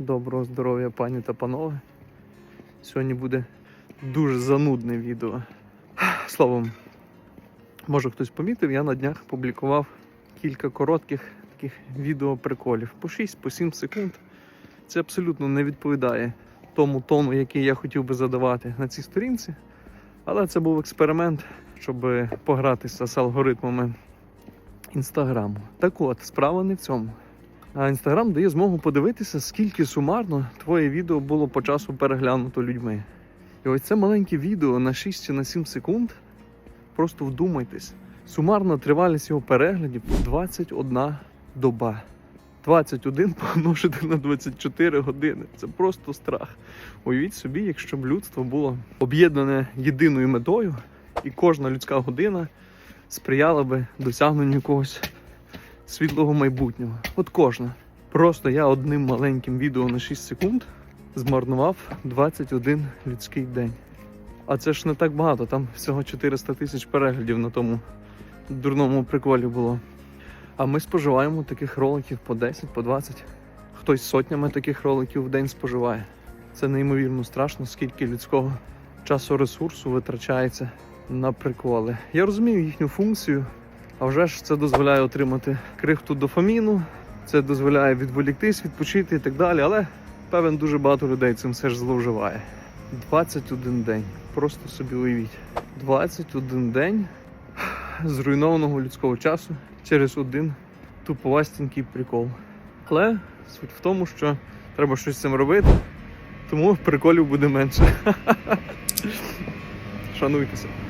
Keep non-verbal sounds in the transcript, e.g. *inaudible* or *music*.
Доброго здоров'я, пані та панове. Сьогодні буде дуже занудне відео. Словом, може хтось помітив, я на днях публікував кілька коротких таких відео-приколів по 6-7 секунд. Це абсолютно не відповідає тому тону, який я хотів би задавати на цій сторінці. Але це був експеримент, щоб погратися з алгоритмами інстаграму. Так от, справа не в цьому. Інстаграм дає змогу подивитися, скільки сумарно твоє відео було по часу переглянуто людьми. І ось це маленьке відео на 6 чи на 7 секунд. Просто вдумайтесь. Сумарна тривалість його переглядів 21 доба. 21 помножити на 24 години. Це просто страх. Уявіть собі, якщо б людство було об'єднане єдиною метою, і кожна людська година сприяла би досягненню якогось світлого майбутнього. От кожна. Просто я одним маленьким відео на 6 секунд змарнував 21 людський день. А це ж не так багато, там всього 400 тисяч переглядів на тому дурному приколі було. А ми споживаємо таких роликів по 10, по 20. Хтось сотнями таких роликів в день споживає. Це неймовірно страшно, скільки людського часу ресурсу витрачається на приколи. Я розумію їхню функцію, а вже ж це дозволяє отримати крихту дофаміну, це дозволяє відволіктись, відпочити і так далі. Але певен дуже багато людей цим все ж зловживає. 21 день. Просто собі уявіть. 21 день зруйнованого людського часу через один туповастенький прикол. Але суть в тому, що треба щось з цим робити, тому приколів буде менше. *laughs* Шануйтеся.